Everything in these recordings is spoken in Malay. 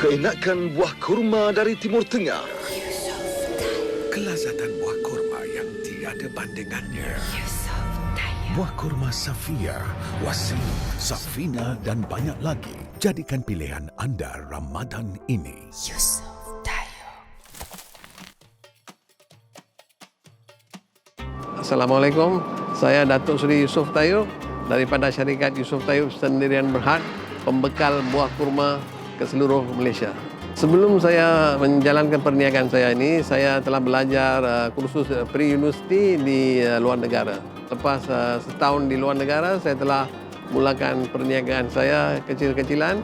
Keenakan buah kurma dari Timur Tengah. Kelazatan buah kurma yang tiada bandingannya. Buah kurma Safia, Wasim, Safina dan banyak lagi. Jadikan pilihan anda Ramadan ini. Yusuf. Assalamualaikum. Saya Datuk Seri Yusof Tayyub daripada syarikat Yusof Tayyub Sendirian Berhad, pembekal buah kurma ke seluruh Malaysia. Sebelum saya menjalankan perniagaan saya ini, saya telah belajar uh, kursus uh, pre-university di uh, luar negara. Lepas uh, setahun di luar negara, saya telah mulakan perniagaan saya kecil-kecilan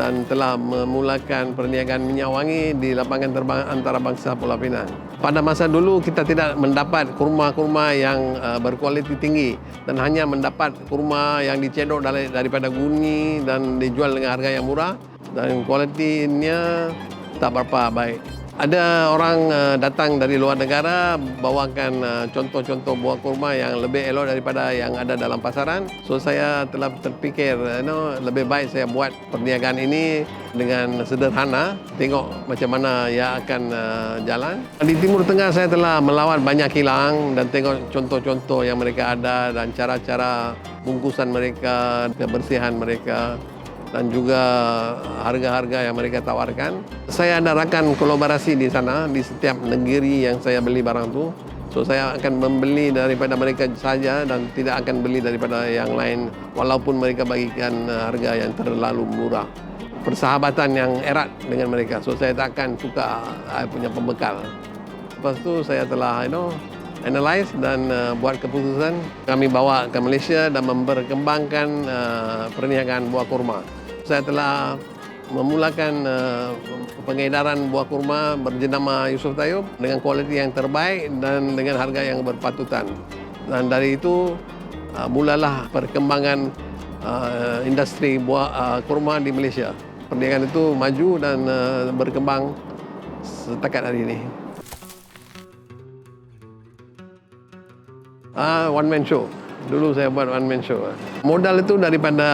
dan telah memulakan perniagaan minyak wangi di lapangan terbang antarabangsa Pulau Pinang. Pada masa dulu kita tidak mendapat kurma-kurma yang uh, berkualiti tinggi dan hanya mendapat kurma yang dicedok dari, daripada guni dan dijual dengan harga yang murah dan kualitinya tak berapa baik. Ada orang uh, datang dari luar negara bawakan uh, contoh-contoh buah kurma yang lebih elok daripada yang ada dalam pasaran. So saya telah terfikir, you know, lebih baik saya buat perniagaan ini dengan sederhana, tengok macam mana ia akan uh, jalan. Di Timur Tengah saya telah melawat banyak kilang dan tengok contoh-contoh yang mereka ada dan cara-cara bungkusan mereka, kebersihan mereka dan juga harga-harga yang mereka tawarkan. Saya ada rakan kolaborasi di sana di setiap negeri yang saya beli barang tu. So saya akan membeli daripada mereka saja dan tidak akan beli daripada yang lain walaupun mereka bagikan uh, harga yang terlalu murah. Persahabatan yang erat dengan mereka. So saya tak akan suka saya punya pembekal. Lepas tu saya telah you know analyze dan uh, buat keputusan kami bawa ke Malaysia dan memperkembangkan uh, perniagaan buah kurma. Saya telah memulakan uh, pengedaran buah kurma berjenama Yusuf Tayyub dengan kualiti yang terbaik dan dengan harga yang berpatutan. Dan dari itu uh, mulalah perkembangan uh, industri buah uh, kurma di Malaysia. Perniagaan itu maju dan uh, berkembang setakat hari ini. Ah, one man show. Dulu saya buat one man show. Modal itu daripada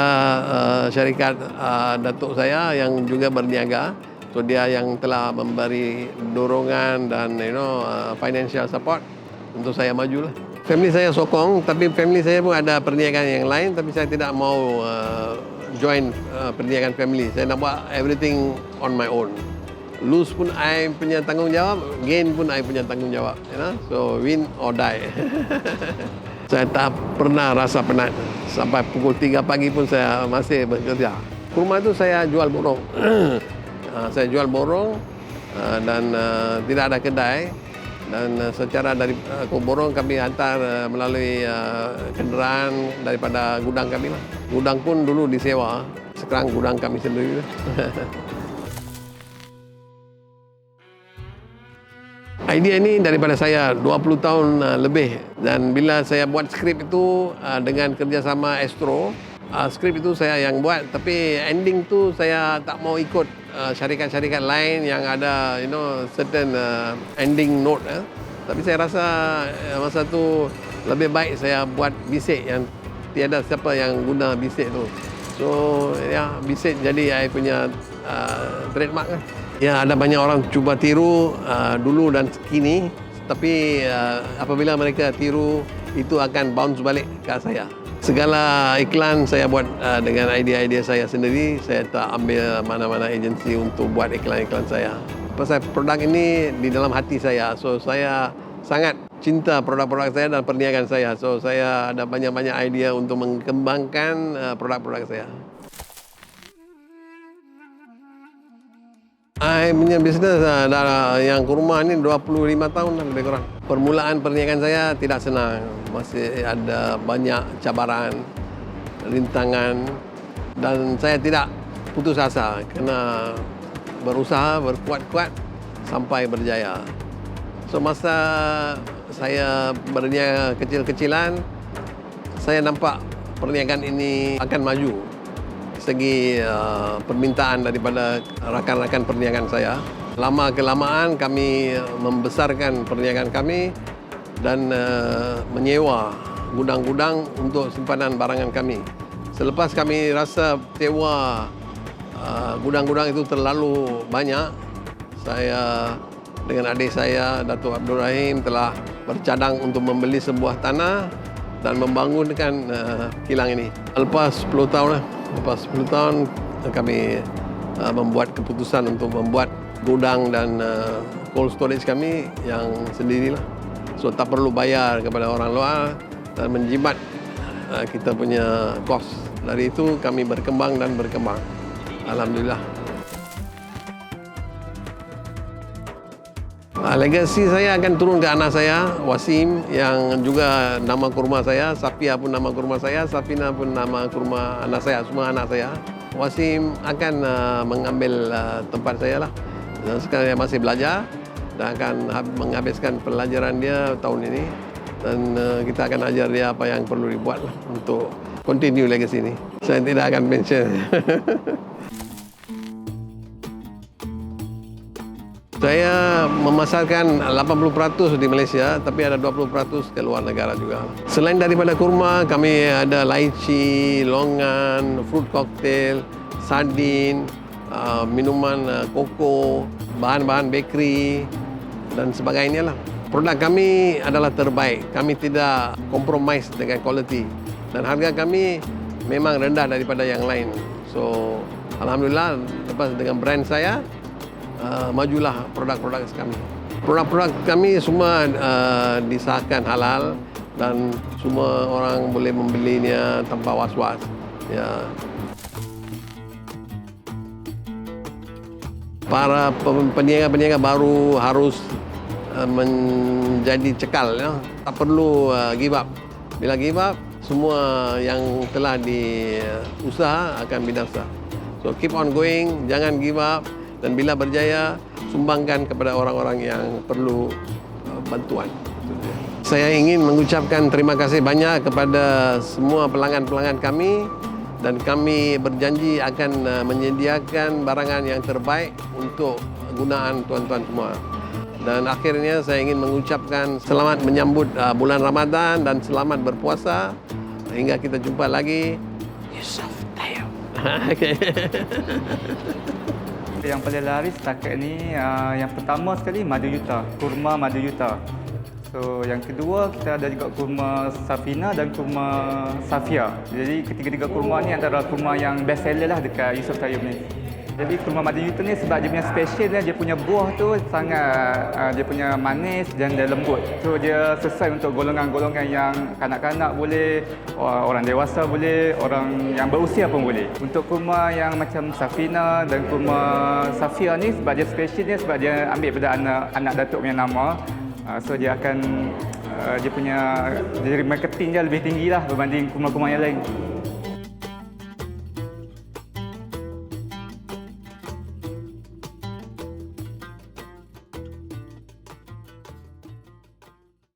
uh, syarikat uh, datuk saya yang juga berniaga. So dia yang telah memberi dorongan dan you know uh, financial support untuk saya maju lah. Family saya sokong, tapi family saya pun ada perniagaan yang lain, tapi saya tidak mau uh, join uh, perniagaan family. Saya nak buat everything on my own. Lose pun I punya tanggungjawab, gain pun I punya tanggungjawab. You know? So win or die. saya tak pernah rasa penat. Sampai pukul 3 pagi pun saya masih bekerja. Kurma itu saya jual borong. Ah, saya jual borong ah, dan uh, tidak ada kedai. Dan secara dari borong kami hantar melalui kenderaan daripada gudang kami lah. Gudang pun dulu disewa. Sekarang gudang kami sendiri. Idea ini daripada saya 20 tahun uh, lebih dan bila saya buat skrip itu uh, dengan kerjasama Astro, uh, skrip itu saya yang buat tapi ending tu saya tak mau ikut uh, syarikat-syarikat lain yang ada you know certain uh, ending note eh. Tapi saya rasa uh, masa tu lebih baik saya buat bisik yang tiada siapa yang guna bisik tu. So ya bisik jadi saya punya uh, trademark lah. Ya, ada banyak orang cuba tiru uh, dulu dan kini, tapi uh, apabila mereka tiru itu akan bounce balik ke saya. Segala iklan saya buat uh, dengan idea-idea saya sendiri, saya tak ambil mana-mana agensi untuk buat iklan-iklan saya. Pasal produk ini di dalam hati saya, so saya sangat cinta produk-produk saya dan perniagaan saya. So saya ada banyak-banyak idea untuk mengembangkan uh, produk-produk saya. Saya punya bisnes uh, dah yang kurma ni 25 tahun dah lebih kurang. Permulaan perniagaan saya tidak senang. Masih ada banyak cabaran, rintangan dan saya tidak putus asa kena berusaha berkuat-kuat sampai berjaya. So masa saya berniaga kecil-kecilan, saya nampak perniagaan ini akan maju segi uh, permintaan daripada rakan-rakan perniagaan saya. Lama kelamaan kami membesarkan perniagaan kami dan uh, menyewa gudang-gudang untuk simpanan barangan kami. Selepas kami rasa sewa uh, gudang-gudang itu terlalu banyak, saya dengan adik saya Datuk Abdul Rahim telah bercadang untuk membeli sebuah tanah dan membangunkan uh, kilang ini. Lepas 10 tahun lah, lepas 10 tahun kami uh, membuat keputusan untuk membuat gudang dan uh, cold storage kami yang sendirilah. So tak perlu bayar kepada orang luar dan menjimat uh, kita punya kos. Dari itu kami berkembang dan berkembang. Alhamdulillah. Uh, legasi saya akan turun ke anak saya, Wasim, yang juga nama kurma saya, Safia pun nama kurma saya, Safina pun nama kurma anak saya, semua anak saya. Wasim akan uh, mengambil uh, tempat saya lah. Dan sekarang dia masih belajar dan akan hab- menghabiskan pelajaran dia tahun ini. Dan uh, kita akan ajar dia apa yang perlu dibuat lah untuk continue legacy ini. Saya tidak akan mention. Saya memasarkan 80% di Malaysia tapi ada 20% ke luar negara juga. Selain daripada kurma, kami ada lychee, longan, fruit cocktail, sardin, uh, minuman uh, koko, bahan-bahan bakery dan sebagainya lah. Produk kami adalah terbaik. Kami tidak compromise dengan quality dan harga kami memang rendah daripada yang lain. So, alhamdulillah lepas dengan brand saya uh, majulah produk-produk kami. Produk-produk kami semua uh, disahkan halal dan semua orang boleh membelinya tanpa was-was. Ya. Para peniaga-peniaga baru harus uh, menjadi cekal ya. Tak perlu uh, give up. Bila give up, semua yang telah diusaha akan binasa. So keep on going, jangan give up dan bila berjaya sumbangkan kepada orang-orang yang perlu uh, bantuan. Saya ingin mengucapkan terima kasih banyak kepada semua pelanggan-pelanggan kami dan kami berjanji akan uh, menyediakan barangan yang terbaik untuk gunaan tuan-tuan semua. Dan akhirnya saya ingin mengucapkan selamat menyambut uh, bulan Ramadan dan selamat berpuasa hingga kita jumpa lagi. Yusuf Tayo. okay. Yang paling laris setakat ni uh, yang pertama sekali madu yuta, kurma madu yuta. So yang kedua kita ada juga kurma Safina dan kurma Safia. Jadi ketiga-tiga kurma ni antara kurma yang best seller lah dekat Yusof Tayyub ni. Jadi kurma madu yuta ni sebab dia punya special dia, dia punya buah tu sangat uh, dia punya manis dan dia lembut. So dia sesuai untuk golongan-golongan yang kanak-kanak boleh, orang dewasa boleh, orang yang berusia pun boleh. Untuk kurma yang macam Safina dan kurma Safia ni sebab dia special dia sebab dia ambil pada anak anak datuk punya nama. Uh, so dia akan uh, dia punya dari marketing dia lebih tinggi lah berbanding kurma-kurma yang lain.